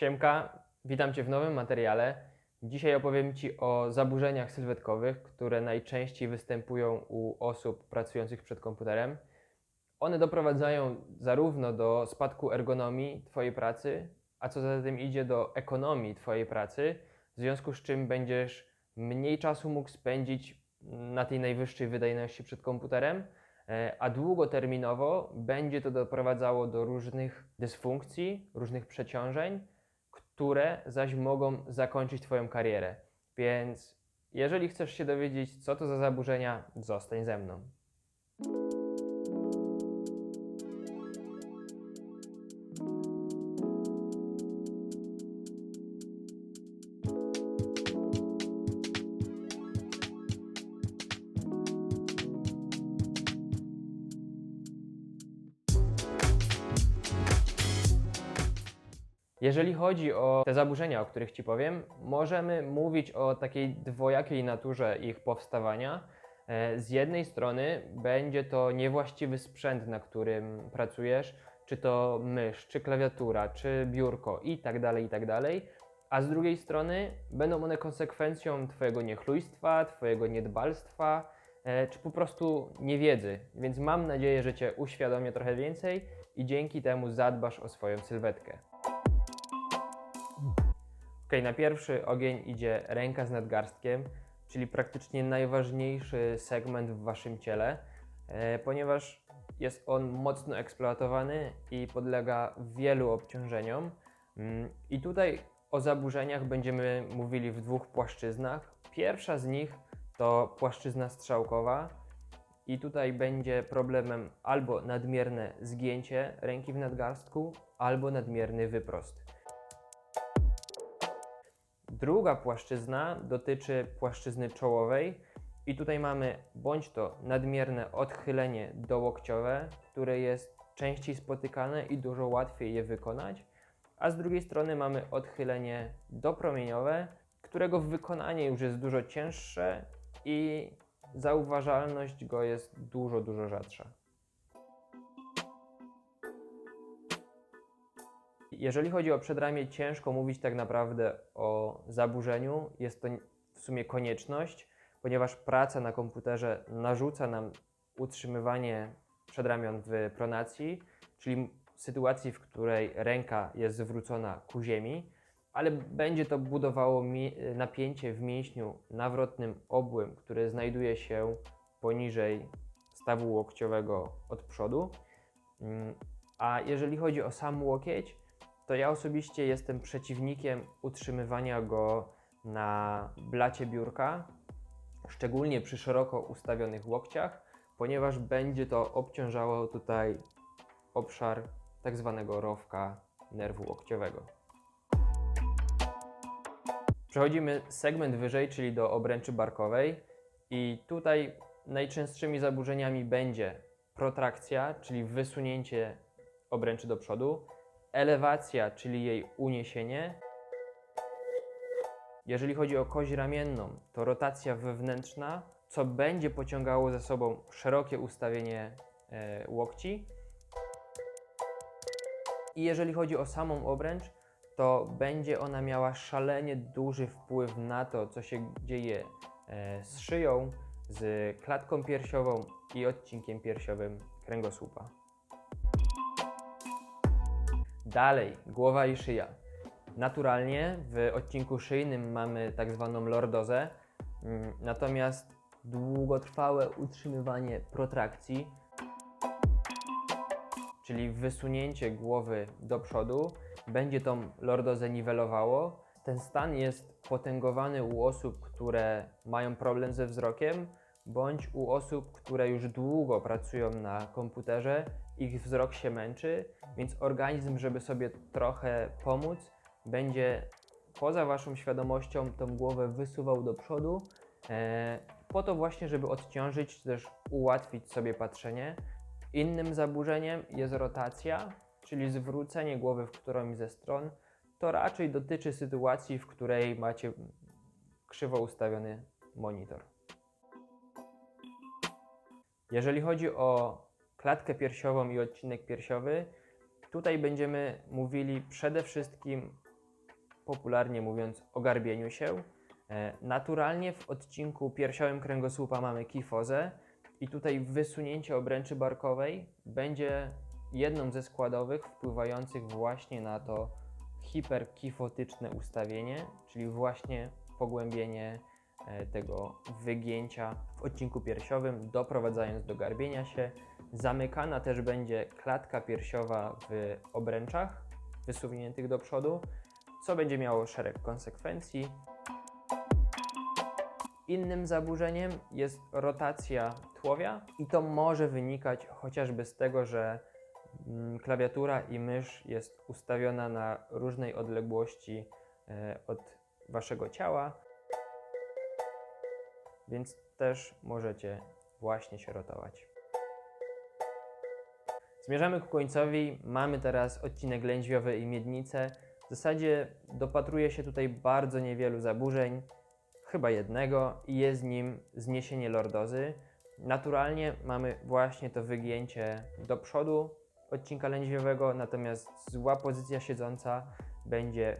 Siemka, witam Cię w nowym materiale. Dzisiaj opowiem Ci o zaburzeniach sylwetkowych, które najczęściej występują u osób pracujących przed komputerem. One doprowadzają zarówno do spadku ergonomii Twojej pracy, a co za tym idzie do ekonomii Twojej pracy, w związku z czym będziesz mniej czasu mógł spędzić na tej najwyższej wydajności przed komputerem, e, a długoterminowo będzie to doprowadzało do różnych dysfunkcji, różnych przeciążeń, które zaś mogą zakończyć Twoją karierę. Więc jeżeli chcesz się dowiedzieć, co to za zaburzenia, zostań ze mną. Jeżeli chodzi o te zaburzenia, o których Ci powiem, możemy mówić o takiej dwojakiej naturze ich powstawania. E, Z jednej strony będzie to niewłaściwy sprzęt, na którym pracujesz, czy to mysz, czy klawiatura, czy biurko i tak dalej, i tak dalej. A z drugiej strony będą one konsekwencją Twojego niechlujstwa, Twojego niedbalstwa, e, czy po prostu niewiedzy. Więc mam nadzieję, że Cię uświadomię trochę więcej i dzięki temu zadbasz o swoją sylwetkę. Ok, na pierwszy ogień idzie ręka z nadgarstkiem, czyli praktycznie najważniejszy segment w waszym ciele, e, ponieważ jest on mocno eksploatowany i podlega wielu obciążeniom. Mm, I tutaj o zaburzeniach będziemy mówili w dwóch płaszczyznach. Pierwsza z nich to płaszczyzna strzałkowa, i tutaj będzie problemem albo nadmierne zgięcie ręki w nadgarstku, albo nadmierny wyprost. Druga płaszczyzna dotyczy płaszczyzny czołowej i tutaj mamy bądź to nadmierne odchylenie dołokciowe, które jest częściej spotykane i dużo łatwiej je wykonać, a z drugiej strony mamy odchylenie dopromieniowe, którego wykonanie już jest dużo cięższe i zauważalność go jest dużo, dużo rzadsza. Jeżeli chodzi o przedramię, ciężko mówić tak naprawdę o zaburzeniu. Jest to w sumie konieczność, ponieważ praca na komputerze narzuca nam utrzymywanie przedramion w pronacji, czyli sytuacji, w której ręka jest zwrócona ku ziemi, ale będzie to budowało napięcie w mięśniu nawrotnym obłym, który znajduje się poniżej stawu łokciowego od przodu. Mm, A jeżeli chodzi o sam łokieć, to ja osobiście jestem przeciwnikiem utrzymywania go na blacie biurka, szczególnie przy szeroko ustawionych łokciach, ponieważ będzie to obciążało tutaj obszar tak zwanego rowka nerwu łokciowego. Przechodzimy segment wyżej, czyli do obręczy barkowej i tutaj najczęstszymi zaburzeniami będzie protrakcja, czyli wysunięcie obręczy do przodu, elewacja, czyli jej uniesienie. Jeżeli chodzi o kość ramienną, to rotacja wewnętrzna, co będzie pociągało za sobą szerokie ustawienie e, łokci. I jeżeli chodzi o samą obręcz, to będzie ona miała szalenie duży wpływ na to, co się dzieje e, z szyją, z klatką piersiową i odcinkiem piersiowym kręgosłupa. Dalej, głowa i szyja. Naturalnie w odcinku szyjnym mamy tak zwaną lordozę, mm, natomiast długotrwałe utrzymywanie protrakcji, czyli wysunięcie głowy do przodu, będzie tą lordozę niwelowało. Ten stan jest potęgowany u osób, które mają problem ze wzrokiem, bądź u osób, które już długo pracują na komputerze, ich wzrok się męczy, więc organizm, żeby sobie trochę pomóc, będzie poza Waszą świadomością tą głowę wysuwał do przodu, e, po to właśnie, żeby odciążyć, czy też ułatwić sobie patrzenie. Innym zaburzeniem jest rotacja, czyli zwrócenie głowy w którąś ze stron. To raczej dotyczy sytuacji, w której macie krzywo ustawiony monitor. Jeżeli chodzi o klatkę piersiową i odcinek piersiowy, tutaj będziemy mówili przede wszystkim popularnie mówiąc o garbieniu się. E, Naturalnie w odcinku piersiowym kręgosłupa mamy kifozę i tutaj wysunięcie obręczy barkowej będzie jedną ze składowych wpływających właśnie na to hiperkifotyczne ustawienie, czyli właśnie pogłębienie tego wygięcia w odcinku piersiowym, doprowadzając do garbienia się. Zamykana też będzie klatka piersiowa w obręczach wysuniętych do przodu, co będzie miało szereg konsekwencji. Innym zaburzeniem jest rotacja tułowia i to może wynikać chociażby z tego, że mm, klawiatura i mysz jest ustawiona na różnej odległości e, od waszego ciała, więc też możecie właśnie się rotować. Zmierzamy ku końcowi. Mamy teraz odcinek lędźwiowy i miednice. W zasadzie dopatruje się tutaj bardzo niewielu zaburzeń, chyba jednego, i jest nim zniesienie lordozy. Naturalnie mamy właśnie to wygięcie do przodu odcinka lędźwiowego, natomiast zła pozycja siedząca będzie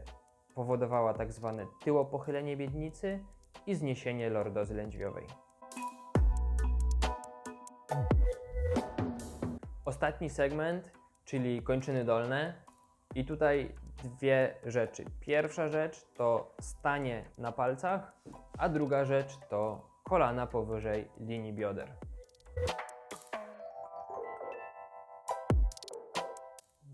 powodowała tak zwane tyłopochylenie miednicy i zniesienie lordozy lędźwiowej. Ostatni segment, czyli kończyny dolne. I tutaj dwie rzeczy. Pierwsza rzecz to stanie na palcach, a druga rzecz to kolana powyżej linii bioder.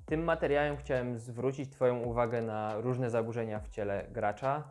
Tym materiałem chciałem zwrócić Twoją uwagę na różne zaburzenia w ciele gracza.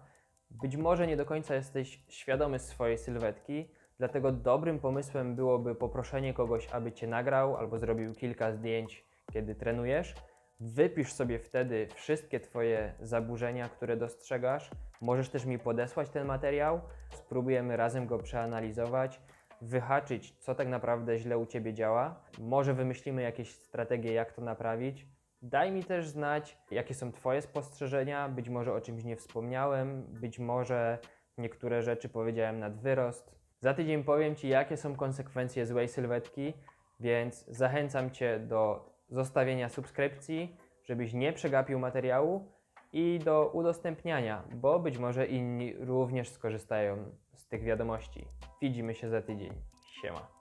Być może nie do końca jesteś świadomy swojej sylwetki, dlatego dobrym pomysłem byłoby poproszenie kogoś, aby Cię nagrał albo zrobił kilka zdjęć, kiedy trenujesz. Wypisz sobie wtedy wszystkie Twoje zaburzenia, które dostrzegasz. Możesz też mi podesłać ten materiał. Spróbujemy razem go przeanalizować, wyhaczyć, co tak naprawdę źle u Ciebie działa. Może wymyślimy jakieś strategie, jak to naprawić. Daj mi też znać, jakie są Twoje spostrzeżenia. Być może o czymś nie wspomniałem, być może niektóre rzeczy powiedziałem nad wyrost. Za tydzień powiem Ci, jakie są konsekwencje złej sylwetki, więc zachęcam Cię do zostawienia subskrypcji, żebyś nie przegapił materiału i do udostępniania, bo być może inni również skorzystają z tych wiadomości. Widzimy się za tydzień. Siema.